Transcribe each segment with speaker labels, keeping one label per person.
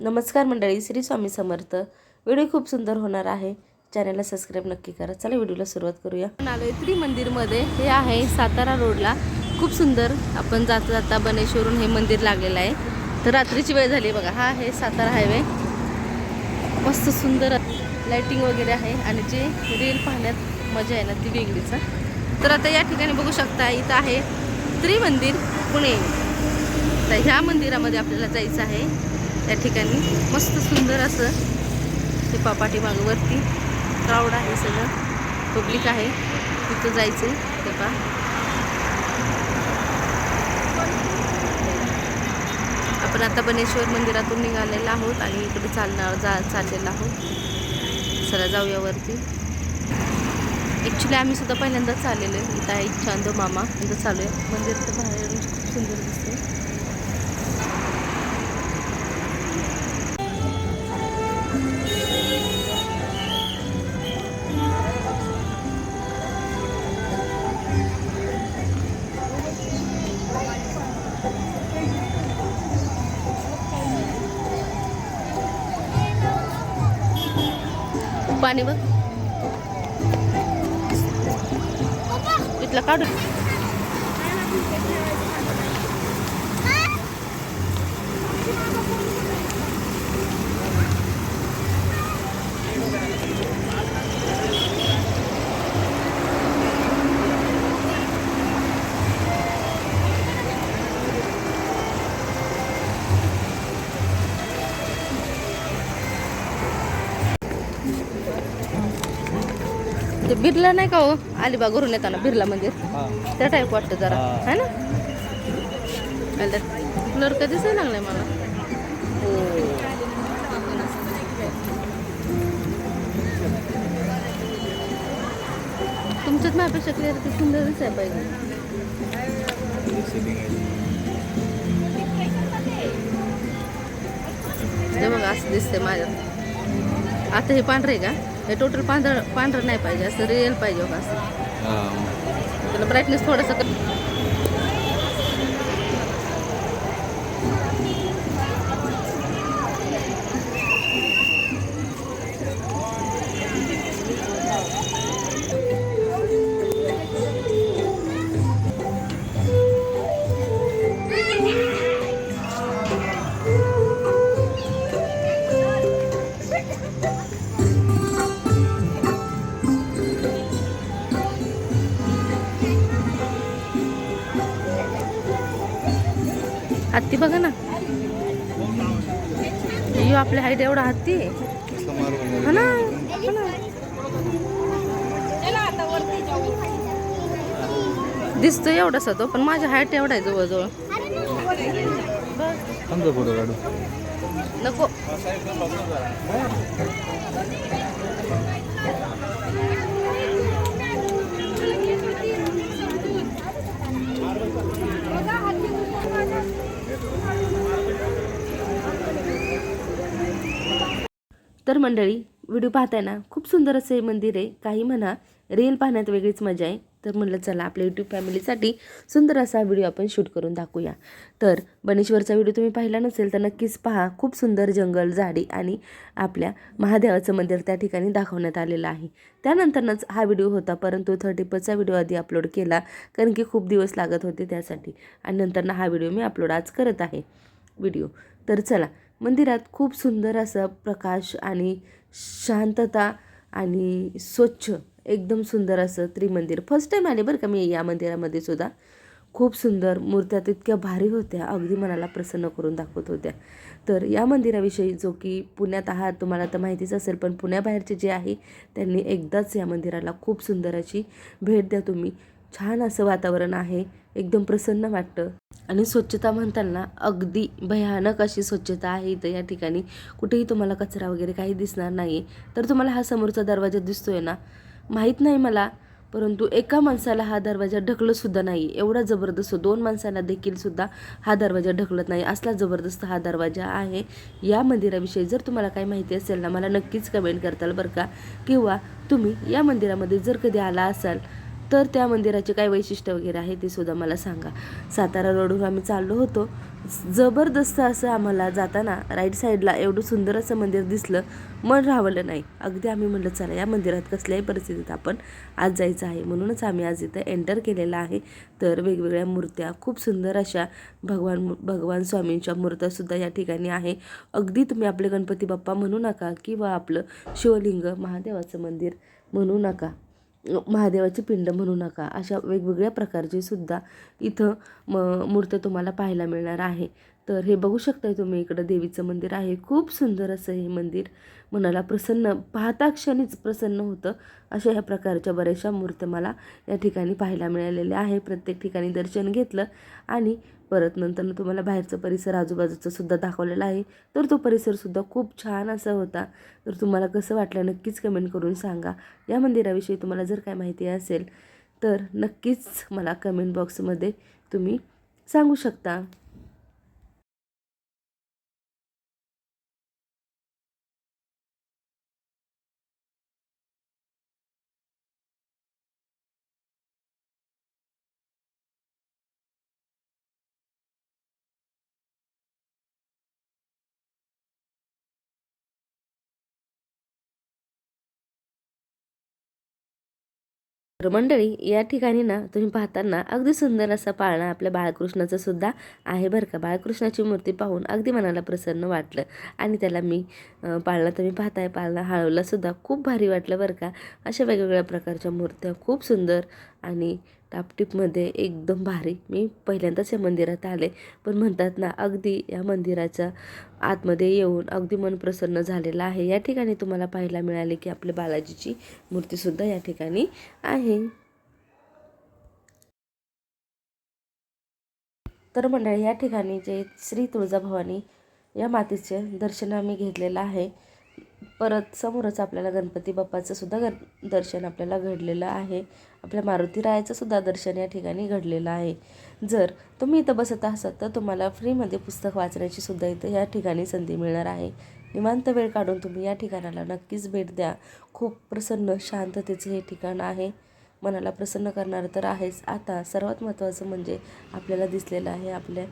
Speaker 1: नमस्कार मंडळी श्री स्वामी समर्थ. व्हिडिओ खूप सुंदर होणार आहे. चॅनलला सबस्क्राईब नक्की करा. चला व्हिडिओला सुरुवात करूया. आलोय त्रिमंदिरमध्ये हे आहे सातारा रोडला. खूप सुंदर. आपण जाता जाता बनेश्वरून हे मंदिर लागलेलं आहे. तर रात्रीची वेळ झाली बघा. हा आहे सातारा हायवे. मस्त सुंदर लाईटिंग वगैरे आहे आणि जे रील पाहण्यात मजा आहे ना ती वेगळीच. तर आता या ठिकाणी बघू शकता इथं आहे त्रिमंदिर पुणे. तर ह्या मंदिरामध्ये आपल्याला जायचं आहे. त्या ठिकाणी मस्त सुंदर असं ते पापाटी वरती क्राऊड आहे सगळं. पब्लिक आहे. तिथं जायचं आहे ते पा आपण आता बनेश्वर मंदिरातून निघालेलो आहोत आणि इकडे चालणार जा चाललेलो आहोत. चला जाऊया वरती. ॲक्च्युली आम्ही सुद्धा पहिल्यांदाच आलेलो आहे. इथं आहे चांदो मामा. इथं चालू आहे मंदिर तर बाहेरून खूप सुंदर दिसते पाणी बघ. इथलं काढू ते बिर्ला नाही का हो? अलिबागवरून येताना बिर्ला मंदिर. त्या टाईप वाटतं जरा.
Speaker 2: हा.
Speaker 1: है ना? ब्लर कधीच नाही लागलाय मला. तुमच्यात माझ्यापेक्षा क्लिअर ते सुंदर दिसाय पाहिजे. हे बघा असं दिसतंय माझ्यात. आता हे पांढरं का? हे टोटल पांढरं पांढरं नाही पाहिजे असं रिअल पाहिजे बघा असं त्याला ब्राईटनेस थोडासा हत्ती बघा ना. अय्यो आपल्या हाईट एवढा हत्ती. आहे हा ना हा ना. दिसतोय एवढासा तो पण माझ्या हाईट एवढा आहे जवळजवळ. नको. तर मंडळी व्हिडिओ पाहताय ना खूप सुंदर असं हे मंदिर आहे काही म्हणा रील पाहण्यात वेगळीच मजा आहे. तर म्हणलं चला आपल्या यूट्यूब फॅमिलीसाठी सुंदर असा व्हिडिओ आपण शूट करून दाखवूया. तर बनेश्वरचा व्हिडिओ तुम्ही पाहिला नसेल तर नक्कीच पहा खूप सुंदर जंगल झाडी आणि आपल्या महादेवाचं मंदिर त्या ठिकाणी दाखवण्यात आलेलं आहे. त्यानंतरच हा व्हिडिओ होता परंतु थर्टी पचा व्हिडिओ आधी अपलोड केला कारण की खूप दिवस लागत होते त्यासाठी. आणि नंतर हा व्हिडिओ मी अपलोड आज करत आहे व्हिडिओ. तर चला मंदिरात खूप सुंदर असं प्रकाश आणि शांतता आणि स्वच्छ एकदम सुंदर असं त्रिमंदिर. फर्स्ट टाईम आले बरं का मी या मंदिरामध्ये सुद्धा. खूप सुंदर मूर्त्या तितक्या भारी होत्या अगदी मनाला प्रसन्न करून दाखवत होत्या. तर या मंदिराविषयी जो की पुण्यात आहात तुम्हाला तर माहितीच असेल पण पुण्याबाहेरचे जे आहे त्यांनी एकदाच या मंदिराला खूप सुंदर अशी भेट द्या तुम्ही. छान असं वातावरण आहे एकदम प्रसन्न वाटतं. आणि स्वच्छता म्हणताना अगदी भयानक अशी स्वच्छता आहे इथं या ठिकाणी. कुठेही तुम्हाला कचरा वगैरे काही दिसणार नाही तर तुम्हाला हा समोरचा दरवाजा दिसतोय ना? माहीत नाही मला परंतु एका माणसाला हा दरवाजा ढकलतसुद्धा नाही एवढा जबरदस्त दोन माणसांना देखील सुद्धा हा दरवाजा ढकलत नाही. असला जबरदस्त हा दरवाजा आहे. या मंदिराविषयी जर तुम्हाला काही माहिती असेल ना मला नक्कीच कमेंट करताल बरं का? किंवा तुम्ही या मंदिरामध्ये जर कधी आला असाल तर त्या मंदिराचे काय वैशिष्ट्य वगैरे आहे ते सुद्धा मला सांगा. सातारा रोडवर आम्ही चाललो होतो. जबरदस्त असं आम्हाला जाताना राईट साईडला एवढं सुंदर असं मंदिर दिसलं. मन राहवलं नाही. अगदी आम्ही म्हटलं चला या मंदिरात कसल्याही परिस्थितीत आपण आज जायचं आहे. म्हणूनच आम्ही आज इथं एंटर केलेलं आहे. तर वेगवेगळ्या मूर्त्या खूप सुंदर अशा भगवान भगवान स्वामींच्या मूर्त्यासुद्धा या ठिकाणी आहे. अगदी तुम्ही आपले गणपती बाप्पा म्हणू नका किंवा आपलं शिवलिंग महादेवाचं मंदिर म्हणू नका. महादेवाची पिंड म्हणू नका. अशा वेगवेगळ्या प्रकारचे सुद्धा इथं म मूर्त्या तुम्हाला पाहायला मिळणार आहे. तर हे बघू शकताय तुम्ही इकडं देवीचं मंदिर आहे. खूप सुंदर असं हे मंदिर. मनाला प्रसन्न पाहता क्षणीच प्रसन्न होतं. अशा ह्या प्रकारच्या बऱ्याचशा मूर्त्या मला या ठिकाणी पाहायला मिळालेल्या आहे. प्रत्येक ठिकाणी दर्शन घेतलं आणि परत नंतर तुम्हाला बाहेरचं परिसर आजूबाजूचं सुद्धा दाखवलेला आहे. तर तो परिसरसुद्धा खूप छान असा होता. तर तुम्हाला कसं वाटलं नक्कीच कमेंट करून सांगा. या मंदिराविषयी तुम्हाला जर काय माहिती असेल तर नक्कीच मला कमेंट बॉक्समध्ये तुम्ही सांगू शकता. तर मंडळी या ठिकाणी ना तुम्ही पाहताना अगदी सुंदर असा पाळणा आपल्या बाळकृष्णाचा सुद्धा आहे बरं का. बाळकृष्णाची मूर्ती पाहून अगदी मनाला प्रसन्न वाटलं. आणि त्याला मी पाळणा तुम्ही पाहताय पाळणा हळवला सुद्धा खूप भारी वाटलं बरं का. अशा वेगवेगळ्या प्रकारच्या मूर्त्या खूप सुंदर आणि टापटीपमध्ये एकदम भारी. मी पहिल्यांदाच या मंदिरात आले. पण म्हणतात ना अगदी या मंदिराच्या आतमध्ये येऊन अगदी मन प्रसन्न झालेलं आहे. या ठिकाणी तुम्हाला पाहायला मिळाले की आपल्या बालाजीची मूर्तीसुद्धा या ठिकाणी आहे. तर मंडळी या ठिकाणी जे श्री तुळजाभवानी या मातेचे दर्शन आम्ही घेतलेलं आहे. परत समोरच आपल्याला गणपती बाप्पाचं सुद्धा गण दर्शन आपल्याला घडलेलं आहे. आपल्या मारुती रायाचं सुद्धा दर्शन या ठिकाणी घडलेलं आहे. जर तुम्ही इथं बसत असाल तर तुम्हाला फ्रीमध्ये पुस्तक वाचण्याची सुद्धा इथं या ठिकाणी संधी मिळणार आहे. निवांत वेळ काढून तुम्ही या ठिकाणाला नक्कीच भेट द्या. खूप प्रसन्न शांततेचं हे ठिकाण आहे. मनाला प्रसन्न करणारं तर आहेच. आता सर्वात महत्त्वाचं म्हणजे आपल्याला दिसलेलं आहे आपल्या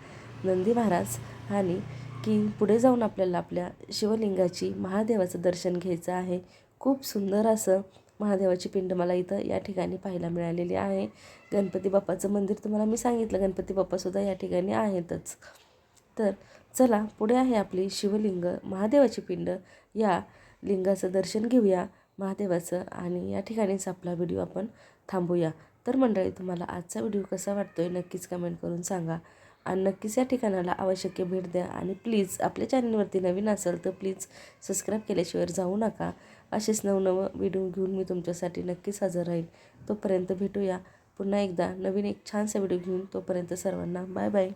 Speaker 1: नंदी महाराज आणि की पुढे जाऊन आपल्याला आपल्या शिवलिंगाची महादेवाचं दर्शन घ्यायचं आहे. खूप सुंदर असं महादेवाची पिंड मला इथं या ठिकाणी पाहायला मिळालेली आहे. गणपती बाप्पाचं मंदिर तुम्हाला मी सांगितलं गणपती बाप्पासुद्धा या ठिकाणी आहेतच. तर चला पुढे आहे आपली शिवलिंग महादेवाची पिंड. या लिंगाचं दर्शन घेऊया महादेवाचं आणि या ठिकाणीच आपला व्हिडिओ आपण थांबूया. तर मंडळी तुम्हाला आजचा व्हिडिओ कसा वाटतो आहे नक्कीच कमेंट करून सांगा. आणि नक्कीच या ठिकाणाला आवश्यक भेट द्या. आणि प्लीज आपल्या चॅनलवरती नवीन असेल तर प्लीज सबस्क्राईब केल्याशिवाय जाऊ नका. असेच नवनवं व्हिडिओ घेऊन मी तुमच्यासाठी नक्कीच हजर राहील तोपर्यंत भेटूया. पुन्हा एकदा नवीन एक छानसा व्हिडिओ घेऊन तोपर्यंत सर्वांना बाय बाय.